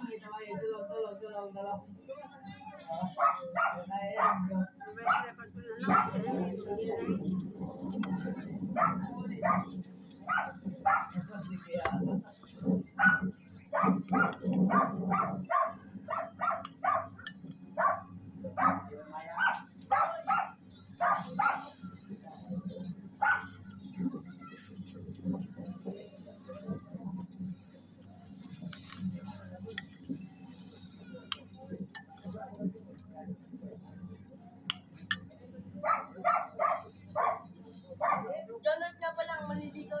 Thank you. Joners nga pala ang maliligaw.